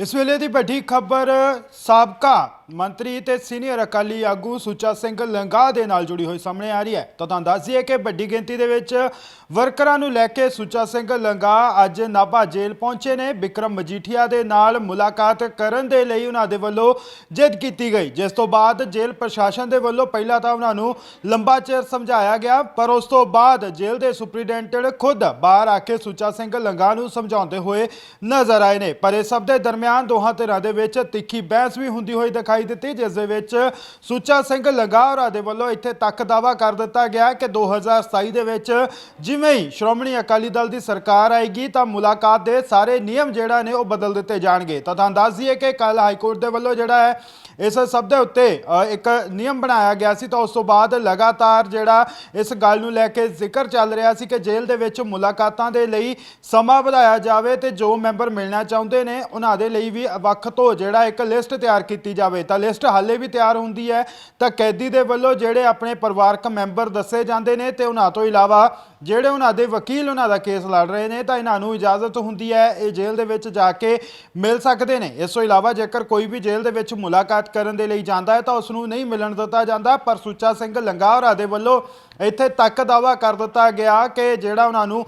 ਇਸ ਵੇਲੇ ਦੀ ਵੱਡੀ ਖਬਰ ਸਾਬਕਾ ਮੰਤਰੀ ਤੇ ਸੀਨੀਅਰ ਅਕਾਲੀ ਆਗੂ ਸੁੱਚਾ ਸਿੰਘ ਲੰਗਾ ਦੇ ਨਾਲ ਜੁੜੀ ਹੋਈ ਸਾਹਮਣੇ ਆ ਰਹੀ ਹੈ। ਤਾਂ ਤੁਹਾਨੂੰ ਦੱਸ ਦਈਏ ਕਿ ਵੱਡੀ ਗਿਣਤੀ ਦੇ ਵਿੱਚ ਵਰਕਰਾਂ ਨੂੰ ਲੈ ਕੇ ਸੁੱਚਾ ਸਿੰਘ ਲੰਗਾ ਅੱਜ ਨਾਭਾ ਜੇਲ੍ਹ ਪਹੁੰਚੇ ਨੇ। ਵਿਕਰਮ ਮਜੀਠੀਆ ਦੇ ਨਾਲ ਮੁਲਾਕਾਤ ਕਰਨ ਦੇ ਲਈ ਉਹਨਾਂ ਦੇ ਵੱਲੋਂ ਜਿੱਦ ਕੀਤੀ ਗਈ। ਜਿਸ ਤੋਂ ਬਾਅਦ ਜੇਲ੍ਹ ਪ੍ਰਸ਼ਾਸਨ ਦੇ ਵੱਲੋਂ ਪਹਿਲਾਂ ਤਾਂ ਉਹਨਾਂ ਨੂੰ ਲੰਬਾ ਚਿਰ ਸਮਝਾਇਆ ਗਿਆ, ਪਰ ਉਸ ਤੋਂ ਬਾਅਦ ਜੇਲ੍ਹ ਦੇ ਸੁਪਰੀਡੈਂਟੈਂਟ ਖੁਦ ਬਾਹਰ ਆ ਕੇ ਸੁੱਚਾ ਸਿੰਘ ਲੰਗਾ ਨੂੰ ਸਮਝਾਉਂਦੇ ਹੋਏ ਨਜ਼ਰ ਆਏ ਨੇ। ਪਰ ਇਹ ਸਭ ਦੇ ਦਰਮਿਆਨ ਦੋਹਾਂ ਧਿਰਾਂ ਦੇ ਵਿੱਚ ਤਿੱਖੀ ਬਹਿਸ ਵੀ ਹੁੰਦੀ ਹੋਈ ਦਿਖਾਈ ਦਿੱਤੀ, ਜਿਸ ਦੇ ਵਿੱਚ ਸੁੱਚਾ ਸਿੰਘ ਲੰਗਾ ਹੋਰਾਂ ਦੇ ਵੱਲੋਂ ਇੱਥੇ ਤੱਕ ਦਾਵਾ ਕਰ ਦਿੱਤਾ ਗਿਆ ਕਿ 2027 ਦੇ ਵਿੱਚ ਜਿਵੇਂ ਹੀ ਸ਼੍ਰੋਮਣੀ ਅਕਾਲੀ ਦਲ ਦੀ ਸਰਕਾਰ ਆਏਗੀ, ਤਾਂ ਮੁਲਾਕਾਤ ਦੇ ਸਾਰੇ ਨਿਯਮ ਜਿਹੜਾ ਨੇ ਉਹ ਬਦਲ ਦਿੱਤੇ ਜਾਣਗੇ। ਤਾਂ ਤੁਹਾਨੂੰ ਦੱਸ ਦਈਏ ਕਿ ਕੱਲ ਹਾਈ ਕੋਰਟ ਦੇ ਵੱਲੋਂ ਜਿਹੜਾ ਹੈ, ਇਸ ਸਭ ਦੇ ਉੱਤੇ ਇੱਕ ਨਿਯਮ ਬਣਾਇਆ ਗਿਆ ਸੀ, ਤਾਂ ਉਸ ਤੋਂ ਬਾਅਦ ਲਗਾਤਾਰ ਜਿਹੜਾ ਇਸ ਗੱਲ ਨੂੰ ਲੈ ਕੇ ਜ਼ਿਕਰ ਚੱਲ ਰਿਹਾ ਸੀ ਕਿ ਜੇਲ੍ਹ ਦੇ ਵਿੱਚ ਮੁਲਾਕਾਤਾਂ ਦੇ ਲਈ ਸਮਾਂ ਵਧਾਇਆ ਜਾਵੇ ਤੇ ਜੋ ਮੈਂਬਰ ਮਿਲਣਾ ਚਾਹੁੰਦੇ ਨੇ, ਉਹਨਾਂ ਦੇ ਲਈ ਵੀ ਵੱਖ ਤੋਂ ਜਿਹੜਾ ਇੱਕ ਲਿਸਟ ਤਿਆਰ ਕੀਤੀ ਜਾਵੇ। ਤਾਂ ਲਿਸਟ ਹਾਲੇ ਵੀ ਤਿਆਰ ਹੁੰਦੀ ਹੈ। ਤਾਂ ਕੈਦੀ ਦੇ ਵੱਲੋਂ ਜਿਹੜੇ ਆਪਣੇ ਪਰਿਵਾਰਕ ਮੈਂਬਰ ਦੱਸੇ ਜਾਂਦੇ ਨੇ ਤੇ ਉਹਨਾਂ ਤੋਂ ਇਲਾਵਾ ਜਿਹੜੇ ਉਹਨਾਂ ਦੇ ਵਕੀਲ ਉਹਨਾਂ ਦਾ ਕੇਸ ਲੜ ਰਹੇ ਨੇ ਤਾਂ ਇਹਨਾਂ ਨੂੰ ਇਜਾਜ਼ਤ ਹੁੰਦੀ ਹੈ। ਇਹ ਜੇਲ੍ਹ ਦੇ ਵਿੱਚ ਜਾ ਕੇ ਮਿਲ ਸਕਦੇ ਨੇ। ਇਸ ਤੋਂ ਇਲਾਵਾ ਜੇਕਰ ਕੋਈ ਵੀ ਜੇਲ੍ਹ ਦੇ ਵਿੱਚ ਮੁਲਾਕਾਤ ਕਰਨ ਦੇ ਲਈ ਜਾਂਦਾ ਹੈ ਤਾਂ ਉਸ ਨੂੰ ਨਹੀਂ ਮਿਲਣ ਦਿੱਤਾ ਜਾਂਦਾ। ਪਰ ਸੁੱਚਾ ਸਿੰਘ ਲੰਗਾਹਰਾ ਦੇ ਵੱਲੋਂ ਇੱਥੇ ਤੱਕ ਦਾਵਾ ਕਰ ਦਿੱਤਾ ਗਿਆ ਕਿ ਜਿਹੜਾ ਉਹਨਾਂ ਨੂੰ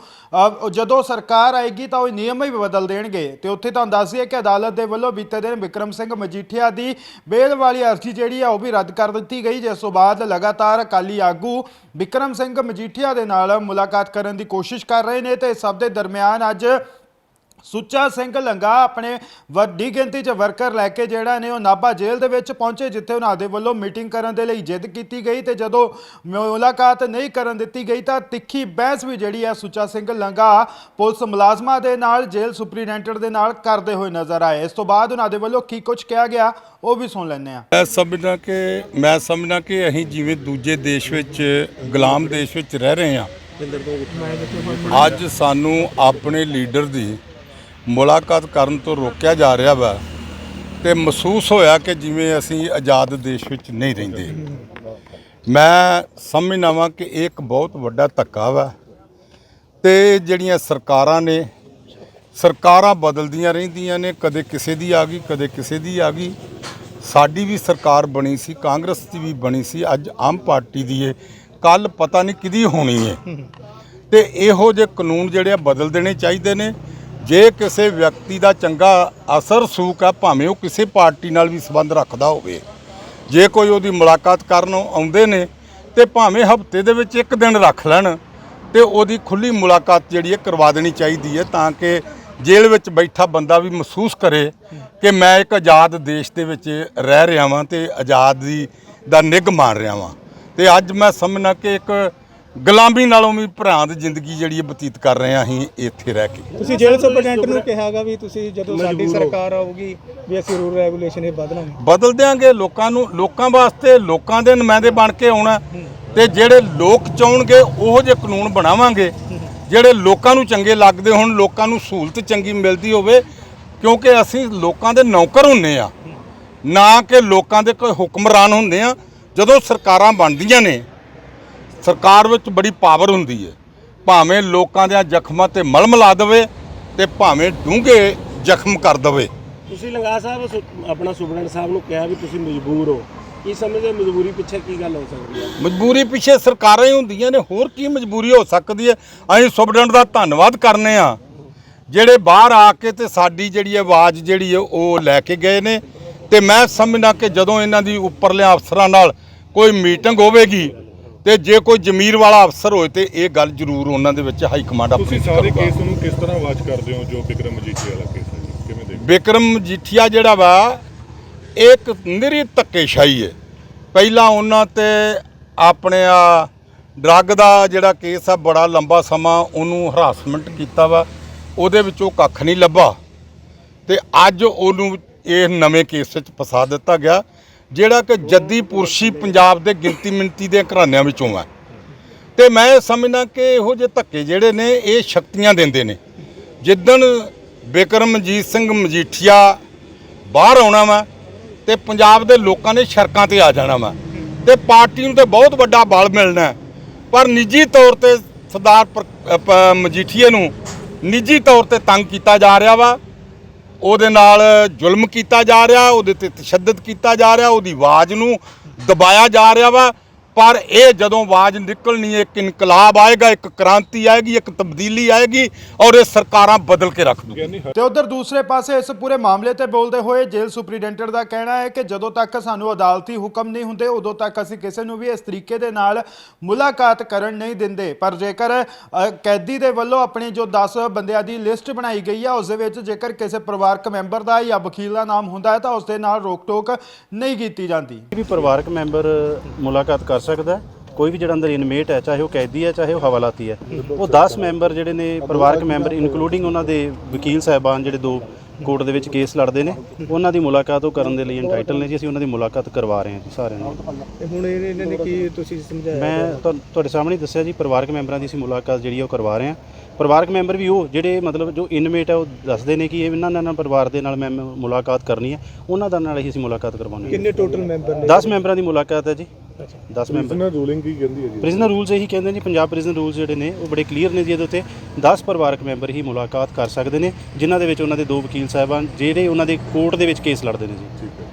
ਜਦੋਂ ਸਰਕਾਰ ਆਏਗੀ ਤਾਂ ਉਹ ਨਿਯਮ ਹੀ ਬਦਲ ਦੇਣਗੇ। ਤੇ ਉੱਥੇ ਤੁਹਾਨੂੰ ਦੱਸ ਦਈਏ ਕਿ ਅਦਾਲਤ ਦੇ ਵੱਲੋਂ ਬੀਤੇ ਦਿਨ ਵਿਕਰਮ ਸਿੰਘ ਮਜੀਠੀਆ ਦੀ ਬੇਲ ਵਾਲੀ ਅਰਜ਼ੀ ਜਿਹੜੀ ਆ, ਉਹ ਵੀ ਰੱਦ ਕਰ ਦਿੱਤੀ ਗਈ, ਜਿਸ ਤੋਂ ਬਾਅਦ ਲਗਾਤਾਰ ਅਕਾਲੀ ਆਗੂ ਵਿਕਰਮ ਸਿੰਘ ਮਜੀਠੀਆ ਦੇ ਨਾਲ ਮੁਲਾਕਾਤ ਕਰਨ ਦੀ ਕੋਸ਼ਿਸ਼ ਕਰ ਰਹੇ ਨੇ ਤੇ ਸਭ ਦੇ ਦਰਮਿਆਨ ਅੱਜ ਸੁੱਚਾ ਸਿੰਘ ਲੰਗਾ ਆਪਣੇ ਵੱਡੀ ਗਿਣਤੀ 'ਚ ਵਰਕਰ ਲੈ ਕੇ ਜਿਹੜਾ ਨੇ ਉਹ ਨਾਭਾ ਜੇਲ੍ਹ ਦੇ ਵਿੱਚ ਪਹੁੰਚੇ ਜਿੱਥੇ ਉਹਨਾਂ ਦੇ ਵੱਲੋਂ ਮੀਟਿੰਗ ਕਰਨ ਦੇ ਲਈ ਜਿੱਦ ਕੀਤੀ ਗਈ ਤੇ ਜਦੋਂ ਮੁਲਾਕਾਤ ਨਹੀਂ ਕਰਨ ਦਿੱਤੀ ਗਈ ਤਾਂ ਤਿੱਖੀ ਬਹਿਸ ਵੀ ਜਿਹੜੀ ਹੈ ਸੁੱਚਾ ਸਿੰਘ ਲੰਗਾ ਪੁਲਿਸ ਮੁਲਾਜ਼ਮਾਂ ਦੇ ਨਾਲ ਜੇਲ੍ਹ ਸੁਪਰੀਡੈਂਟੈਂਟ ਦੇ ਨਾਲ ਕਰਦੇ ਹੋਏ ਨਜ਼ਰ ਆਏ। ਇਸ ਤੋਂ ਬਾਅਦ ਉਹਨਾਂ ਦੇ ਵੱਲੋਂ ਕੀ ਕੁਝ ਕਿਹਾ ਗਿਆ ਉਹ ਵੀ ਸੁਣ ਲੈਂਦੇ ਆ ਮੈਂ ਸਮਝਦਾ ਕਿ ਮੈਂ ਸਮਝਦਾ ਕਿ ਅਸੀਂ ਜਿਵੇਂ ਦੂਜੇ ਦੇਸ਼ ਵਿੱਚ ਗੁਲਾਮ ਦੇਸ਼ ਵਿੱਚ ਰਹਿ ਰਹੇ ਹਾਂ ਅੱਜ ਸਾਨੂੰ ਆਪਣੇ ਲੀਡਰ ਦੀ ਮੁਲਾਕਾਤ ਕਰਨ ਤੋਂ ਰੋਕਿਆ ਜਾ ਰਿਹਾ ਵਾ ਤੇ ਮਹਿਸੂਸ ਹੋਇਆ ਕਿ ਜਿਵੇਂ ਅਸੀਂ ਆਜ਼ਾਦ ਦੇਸ਼ ਵਿੱਚ ਨਹੀਂ ਰਹਿੰਦੇ। ਮੈਂ ਸਮਝਣਾ ਵਾਂ ਕਿ ਇਹ ਇੱਕ ਬਹੁਤ ਵੱਡਾ ਧੱਕਾ ਵਾ ਤੇ ਜਿਹੜੀਆਂ ਸਰਕਾਰਾਂ ਨੇ, ਸਰਕਾਰਾਂ ਬਦਲਦੀਆਂ ਰਹਿੰਦੀਆਂ ਨੇ, ਕਦੇ ਕਿਸੇ ਦੀ ਆ ਗਈ, ਕਦੇ ਕਿਸੇ ਦੀ ਆ ਗਈ। ਸਾਡੀ ਵੀ ਸਰਕਾਰ ਬਣੀ ਸੀ, ਕਾਂਗਰਸ ਦੀ ਵੀ ਬਣੀ ਸੀ, ਅੱਜ ਆਮ ਪਾਰਟੀ ਦੀ ਏ। ਕੱਲ ਪਤਾ ਨਹੀਂ ਕਿਹਦੀ ਹੋਣੀ ਏ। ਤੇ ਇਹੋ ਜਿਹੇ ਕਾਨੂੰਨ ਜਿਹੜੇ ਆ ਬਦਲ ਦੇਣੇ ਚਾਹੀਦੇ ਨੇ। ਜੇ ਕਿਸੇ ਵਿਅਕਤੀ ਦਾ ਚੰਗਾ ਅਸਰ ਸੂਕ ਆ, ਭਾਵੇਂ ਉਹ ਕਿਸੇ ਪਾਰਟੀ ਨਾਲ ਵੀ ਸੰਬੰਧ ਰੱਖਦਾ ਹੋਵੇ, ਜੇ ਕੋਈ ਉਹਦੀ ਮੁਲਾਕਾਤ ਕਰਨ ਆਉਂਦੇ ਨੇ ਤੇ ਭਾਵੇਂ ਹਫ਼ਤੇ ਦੇ ਵਿੱਚ ਇੱਕ ਦਿਨ ਰੱਖ ਲੈਣ ਤੇ ਉਹਦੀ ਖੁੱਲੀ ਮੁਲਾਕਾਤ ਜਿਹੜੀ ਹੈ ਕਰਵਾ ਦੇਣੀ ਚਾਹੀਦੀ ਹੈ ਤਾਂ ਕਿ ਜੇਲ੍ਹ ਵਿੱਚ ਬੈਠਾ ਬੰਦਾ ਵੀ ਮਹਿਸੂਸ ਕਰੇ ਕਿ ਮੈਂ ਇੱਕ ਆਜ਼ਾਦ ਦੇਸ਼ ਦੇ ਵਿੱਚ ਰਹਿ ਰਿਹਾ ਵਾਂ ਤੇ ਆਜ਼ਾਦੀ ਦਾ ਨਿੱਘ ਮਾਣ ਰਿਹਾ ਵਾਂ। ਤੇ ਅੱਜ ਮੈਂ ਸਮਝਣਾ ਕਿ ਇੱਕ ਗੁਲਾਮੀ ਨਾਲੋਂ ਵੀ ਭਰਾਂਤ ਜ਼ਿੰਦਗੀ ਜਿਹੜੀ ਹੈ ਬਤੀਤ ਕਰ ਰਹੇ ਹਾਂ ਅਸੀਂ ਇੱਥੇ ਰਹਿ ਕੇ। ਤੁਸੀਂ ਜੇਲ੍ਹ ਸੁਪਰਡੈਂਟ ਨੂੰ ਕਿਹਾਗਾ ਵੀ ਤੁਸੀਂ ਜਦੋਂ ਸਾਡੀ ਸਰਕਾਰ ਆਊਗੀ ਵੀ ਅਸੀਂ ਰੂਲ ਰੈਗੂਲੇਸ਼ਨ ਇਹ ਬਦਲਾਂਗੇ ਬਦਲ ਦਿਆਂਗੇ ਲੋਕਾਂ ਨੂੰ ਲੋਕਾਂ ਵਾਸਤੇ ਲੋਕਾਂ ਦੇ ਨੁਮਾਇੰਦੇ ਬਣ ਕੇ ਆਉਣਾ ਤੇ ਜਿਹੜੇ ਲੋਕ ਚਾਹਣਗੇ ਉਹੋ ਜਿਹੇ ਕਾਨੂੰਨ ਬਣਾਵਾਂਗੇ ਜਿਹੜੇ ਲੋਕਾਂ ਨੂੰ ਚੰਗੇ ਲੱਗਦੇ ਹੋਣ ਲੋਕਾਂ ਨੂੰ ਸਹੂਲਤ ਚੰਗੀ ਮਿਲਦੀ ਹੋਵੇ ਕਿਉਂਕਿ ਅਸੀਂ ਲੋਕਾਂ ਦੇ ਨੌਕਰ ਹੁੰਨੇ ਆ। ਨਾ ਕਿ ਲੋਕਾਂ ਦੇ ਕੋਈ ਹੁਕਮਰਾਨ ਹੁੰਦੇ ਆ। ਜਦੋਂ ਸਰਕਾਰਾਂ ਬਣਦੀਆਂ ਨੇ ਸਰਕਾਰ ਵਿੱਚ ਬੜੀ ਪਾਵਰ ਹੁੰਦੀ ਹੈ। ਭਾਵੇਂ ਲੋਕਾਂ ਦੇ ਜ਼ਖਮਾਂ ਤੇ ਮਲਮ ਲਾ ਦੇਵੇ ਤੇ ਭਾਵੇਂ ਡੂੰਘੇ ਜ਼ਖਮ ਕਰ ਦੇਵੇ। ਤੁਸੀਂ ਲੰਗਾ ਸਾਹਿਬ ਸੁ- ਆਪਣਾ ਸੁਪਰਡੈਂਟ ਸਾਹਿਬ ਨੂੰ ਕਿਹਾ ਵੀ ਤੁਸੀਂ ਮਜਬੂਰ ਹੋ। ਕੀ ਸਮਝਦੇ ਮਜਬੂਰੀ ਪਿੱਛੇ ਕੀ ਗੱਲ ਹੋ ਸਕਦੀ ਹੈ? ਮਜਬੂਰੀ ਪਿੱਛੇ ਸਰਕਾਰਾਂ ਹੀ ਹੁੰਦੀਆਂ ਨੇ ਹੋਰ ਕੀ ਮਜਬੂਰੀ ਹੋ ਸਕਦੀ ਹੈ? ਅਸੀਂ ਸੁਪਰਡੈਂਟ ਦਾ ਧੰਨਵਾਦ ਕਰਨੇ ਆ ਜਿਹੜੇ ਬਾਹਰ ਆ ਕੇ ਤੇ ਸਾਡੀ ਜਿਹੜੀ ਆਵਾਜ਼ ਜਿਹੜੀ ਹੈ ਉਹ ਲੈ ਕੇ ਗਏ ਨੇ। ਤੇ ਮੈਂ ਸਮਝਦਾ ਕਿ ਜਦੋਂ ਇਹਨਾਂ ਦੀ ਉੱਪਰਲੇ ਅਫਸਰਾਂ ਨਾਲ ਕੋਈ ਮੀਟਿੰਗ ਹੋਵੇਗੀ ਤੇ ਜੇ ਕੋਈ ਜ਼ਮੀਰ ਵਾਲਾ ਅਫਸਰ ਹੋਏ ਤੇ ਇਹ ਗੱਲ ਜ਼ਰੂਰ ਉਹਨਾਂ ਦੇ ਵਿੱਚ ਹਾਈ ਕਮਾਂਡ ਆਪਣੀ ਤੁਸੀਂ ਸਾਰੇ ਕੇਸ ਨੂੰ ਕਿਸ ਤਰ੍ਹਾਂ ਵਾਚ ਕਰਦੇ ਹੋ ਜੋ ਵਿਕਰਮ ਮਜੀਠੀ ਵਾਲਾ ਕੇਸ ਹੈ ਜੀ? ਕਿਵੇਂ ਦੇਖਦੇ ਵਿਕਰਮ ਮਜੀਠੀਆ ਜਿਹੜਾ ਵਾ ਇਹ ਇੱਕ ਨਿਰੀ ਧੱਕੇਸ਼ਾਹੀ ਹੈ। ਪਹਿਲਾਂ ਉਹਨਾਂ ਤੇ ਆਪਣੇ ਆ ਡਰੱਗ ਦਾ ਜਿਹੜਾ ਕੇਸ ਆ ਬੜਾ ਲੰਬਾ ਸਮਾਂ ਉਹਨੂੰ ਹਰਾਸਮੈਂਟ ਕੀਤਾ ਵਾ। ਉਹਦੇ ਵਿੱਚੋਂ ਕੱਖ ਨਹੀਂ ਲੱਭਾ। ਤੇ ਅੱਜ ਉਹਨੂੰ ਇਹ ਨਵੇਂ ਕੇਸ ਵਿੱਚ ਫਸਾ ਦਿੱਤਾ ਗਿਆ। ਜਿਹੜਾ ਕਿ ਜੱਦੀ ਪੁਰਸ਼ੀ ਪੰਜਾਬ ਦੇ ਗਿਣਤੀ ਮਿੰਤੀ ਦੇ ਘਰਾਣਿਆਂ ਵਿੱਚੋਂ ਆ। ਤੇ ਮੈਂ ਇਹ ਸਮਝਦਾ ਕਿ ਇਹੋ ਜਿਹੇ ਧੱਕੇ ਜਿਹੜੇ ਨੇ, ਇਹ ਸ਼ਕਤੀਆਂ ਦਿੰਦੇ ਨੇ। ਜਿੱਦਣ ਬਿਕਰਮਜੀਤ ਸਿੰਘ ਮਜੀਠੀਆ ਬਾਹਰ ਆਉਣਾ ਵਾ ਤੇ ਪੰਜਾਬ ਦੇ ਲੋਕਾਂ ਨੇ ਸੜਕਾਂ ਤੇ ਆ ਜਾਣਾ ਵਾ ਤੇ ਪਾਰਟੀ ਨੂੰ ਤੇ ਬਹੁਤ ਵੱਡਾ ਬਲ ਮਿਲਣਾ ਪਰ ਨਿੱਜੀ ਤੌਰ ਤੇ ਸਰਦਾਰ ਮਜੀਠੀਏ ਨੂੰ ਨਿੱਜੀ ਤੌਰ ਤੇ ਤੰਗ ਕੀਤਾ ਜਾ ਰਿਹਾ ਵਾ। ਉਹਦੇ ਨਾਲ ਜ਼ੁਲਮ ਕੀਤਾ ਜਾ ਰਿਹਾ, ਉਹਦੇ ਤੇ ਤਸ਼ੱਦਦ ਕੀਤਾ ਜਾ ਰਿਹਾ, ਉਹਦੀ ਆਵਾਜ਼ ਨੂੰ ਦਬਾਇਆ ਜਾ ਰਿਹਾ ਵਾ। ਪਰ ਇਹ ਜਦੋਂ ਆਵਾਜ਼ ਨਿਕਲਣੀ ਇੱਕ ਇਨਕਲਾਬ ਆਏਗਾ ਇੱਕ ਕ੍ਰਾਂਤੀ ਆਏਗੀ ਇੱਕ ਤਬਦੀਲੀ ਆਏਗੀ ਔਰ ਇਹ ਸਰਕਾਰਾਂ ਬਦਲ ਕੇ ਰੱਖ ਦੂ ਤੇ ਉਧਰ ਦੂਸਰੇ ਪਾਸੇ ਇਸ ਪੂਰੇ ਮਾਮਲੇ ਤੇ ਬੋਲਦੇ ਹੋਏ ਜੇਲ੍ਹ ਸੁਪਰੀਡੈਂਟਰ ਦਾ ਕਹਿਣਾ ਹੈ ਕਿ ਜਦੋਂ ਤੱਕ ਸਾਨੂੰ ਅਦਾਲਤੀ ਹੁਕਮ ਨਹੀਂ ਹੁੰਦੇ ਉਦੋਂ ਤੱਕ ਅਸੀਂ ਕਿਸੇ ਨੂੰ ਵੀ ਇਸ ਤਰੀਕੇ ਦੇ ਨਾਲ ਮੁਲਾਕਾਤ ਕਰਨ ਨਹੀਂ ਦਿੰਦੇ। ਪਰ ਜੇਕਰ ਕੈਦੀ ਦੇ ਵੱਲੋਂ ਆਪਣੀ ਜੋ 10 ਬੰਦਿਆਂ ਦੀ ਲਿਸਟ ਬਣਾਈ ਗਈ ਹੈ ਉਸ ਦੇ ਵਿੱਚ ਜੇਕਰ ਕਿਸੇ ਪਰਿਵਾਰਕ ਮੈਂਬਰ ਦਾ ਜਾਂ ਵਕੀਲ ਦਾ ਨਾਮ ਹੁੰਦਾ ਹੈ ਤਾਂ ਉਸ ਦੇ ਨਾਲ ਰੋਕ ਟੋਕ ਨਹੀਂ ਕੀਤੀ ਜਾਂਦੀ। ਵੀ ਪਰਿਵਾਰਕ ਮੈਂਬਰ ਮੁਲਾਕਾਤ ਕਰ ਸਕਦਾ। ਕੋਈ ਵੀ ਜਿਹੜਾ ਅੰਦਰ ਇਨਮੇਟ ਹੈ ਚਾਹੇ ਉਹ ਕੈਦੀ ਹੈ ਚਾਹੇ ਉਹ ਹਵਾਲਾਤੀ ਹੈ ਉਹ 10 ਮੈਂਬਰ ਜਿਹੜੇ ਨੇ ਪਰਿਵਾਰਕ ਮੈਂਬਰ ਇਨਕਲੂਡਿੰਗ ਉਹਨਾਂ ਦੇ ਵਕੀਲ ਸਾਹਿਬਾਨ ਜਿਹੜੇ ਦੋ ਕੋਰਟ ਦੇ ਵਿੱਚ ਕੇਸ ਲੜਦੇ ਨੇ ਉਹਨਾਂ ਦੀ ਮੁਲਾਕਾਤ ਉਹ ਕਰਨ ਦੇ ਲਈ ਐਂਟਾਈਟਲ ਨੇ ਜੀ। ਅਸੀਂ ਉਹਨਾਂ ਦੀ ਮੁਲਾਕਾਤ ਕਰਵਾ ਰਹੇ ਹਾਂ ਜੀ ਸਾਰਿਆਂ ਨੂੰ। ਤੇ ਹੁਣ ਇਹ- ਇਹਨਾਂ ਨੇ ਕੀ ਤੁਸੀਂ ਸਮਝਾਇਆ? ਮੈਂ ਤੁਹਾ- ਤੁਹਾਡੇ ਸਾਹਮਣੇ ਦੱਸਿਆ ਜੀ ਪਰਿਵਾਰਕ ਮੈਂਬਰਾਂ ਦੀ ਅਸੀਂ ਮੁਲਾਕਾਤ ਜਿਹੜੀ ਆ ਉਹ ਕਰਵਾ ਰਹੇ ਹਾਂ। ਪਰਿਵਾਰਕ ਮੈਂਬਰ ਵੀ ਉਹ ਜਿਹੜੇ ਮਤਲਬ ਜੋ ਇਨਮੇਟ ਹੈ ਉਹ ਦੱਸਦੇ ਨੇ ਕਿ ਇਹ ਇਹਨਾਂ ਨਾਲ ਪਰਿਵਾਰ ਦੇ ਨਾਲ ਮੈਂ ਮੈਂ ਮੁਲਾਕਾਤ ਕਰਨੀ ਹੈ। ਉਹਨਾਂ ਦਾ ਨਾਲ ਹੀ ਅਸੀਂ ਮੁਲਾਕਾਤ ਕਰਵਾਉਣੀ ਹੈ। ਕਿੰਨੇ ਟੋਟਲ ਮੈਂਬਰ ਨੇ? 10 ਮੈਂਬਰਾਂ ਦੀ ਮੁਲਾਕਾਤ ਹੈ ਜੀ। 10 ਮੈਂਬਰ। ਇਹਨਾਂ ਰੂਲਿੰਗ ਕੀ ਕਹਿੰਦੀ ਹੈ ਜੀ? ਪ੍ਰਿਜ਼ਨਰ ਰੂਲਸ ਇਹੀ ਕਹਿੰਦੇ ਨੇ ਪੰਜਾਬ ਪ੍ਰਿਜ਼ਨ ਰੂਲਸ ਜਿਹੜੇ ਨੇ ਉਹ ਬੜੇ ਕਲੀਅਰ ਨੇ ਜੀ ਇਹਦੇ ਉੱਤੇ। 10 ਪਰਿਵਾਰਕ ਮੈਂਬਰ ਹੀ ਮੁਲਾਕਾਤ ਕਰ ਸਕਦੇ ਨੇ ਜਿਨ੍ਹਾਂ ਦੇ ਵਿੱਚ ਉਹਨਾਂ ਦੇ ਦੋ ਵਕੀਲ ਸਾਹਿਬਾਨ ਜਿਹੜੇ ਉਹਨਾਂ ਦੇ ਕੋਰਟ ਦੇ ਵਿੱਚ ਕੇਸ ਲੜਦੇ ਨੇ ਜੀ। ਠੀਕ ਹੈ।